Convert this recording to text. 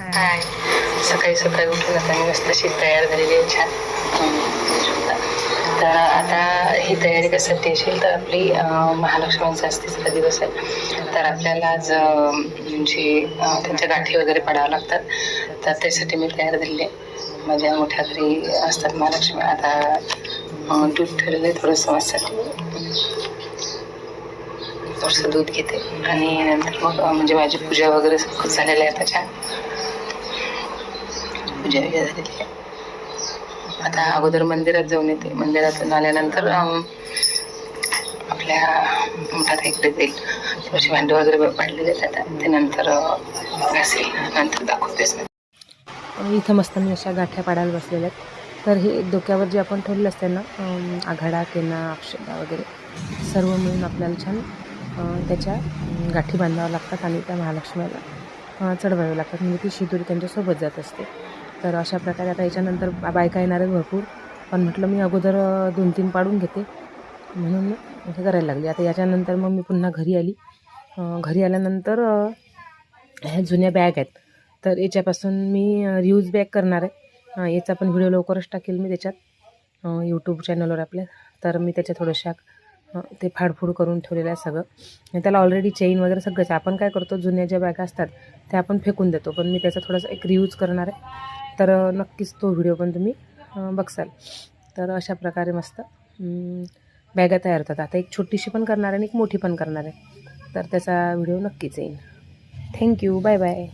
हाय सकाळी सकाळी उठून आता मी मस्त अशी तयार झालेली आहे छान. तर आता ही तयारी कशासाठी असेल तर आपली अं, महालक्ष्मींचा असतेचा दिवस आहे. तर आपल्याला आज म्हणजे त्यांच्या गाठी वगैरे पडाव्या लागतात. तर त्यासाठी मी तयार झालेली आहे. माझ्या मोठ्या घरी असतात महालक्ष्मी. आता दूध ठेवलेलं आहे थोडंसं माझ्यासाठी थोडंसं दूध घेते. आणि नंतर मग म्हणजे माझी पूजा वगैरे झालेली आहे त्याच्या पूजा वगैरे झालेली आहे. आता अगोदर मंदिरात जाऊन येते. मंदिरातून आल्यानंतर आपल्या मठात इकडे जाईल थोडीशी भांडी वगैरे पाडलेली आहेत आता ते नंतर घासेल नंतर दाखवतेच इथं मस्त मी अशा गाठ्या पाडायला बसलेल्या आहेत. तर हे डोक्यावर जे आपण ठेवलेलं असते ना आघाडा केना अक्षदा वगैरे सर्व मिळून आपल्याला छान त्याच्या गाठी बांधाव्या लागतात आणि त्या महालक्ष्मीला चढवाव्या लागतात. म्हणजे ती शिदुरी त्यांच्यासोबत जात असते. तर अशा प्रकारे आता याच्यानंतर बायका येणार आहेत भरपूर. पण म्हटलं मी अगोदर दोन तीन पाडून घेते. म्हणून मी हे करायला लागली. आता याच्यानंतर मग मी पुन्हा घरी आली. घरी आल्यानंतर ह्या जुन्या बॅग आहेत. तर याच्यापासून मी रियूज बॅग करणार आहे. याचा पण व्हिडिओ लवकरच टाकेल मी त्याच्यात. यूट्यूब चॅनलवर आपल्या. तर मी त्याच्या थोड्याशा ते फाडफूड करून ठेवलेलं आहे सगळं. त्याला ऑलरेडी चेन वगैरे सगळंच आपण काय करतो जुन्या ज्या बॅगा असतात त्या आपण फेकून देतो. पण मी त्याचा थोडासा एक रियूज करणार आहे. तर नक्कीच तो व्हिडिओ पण तुम्ही बघसाल. तर अशा प्रकारे मस्त बॅगा तयार होतात. आता एक छोटीशी पण करणार आहे आणि एक मोठी पण करणार आहे. तर त्याचा व्हिडिओ नक्कीच येईल. Thank you. Bye bye.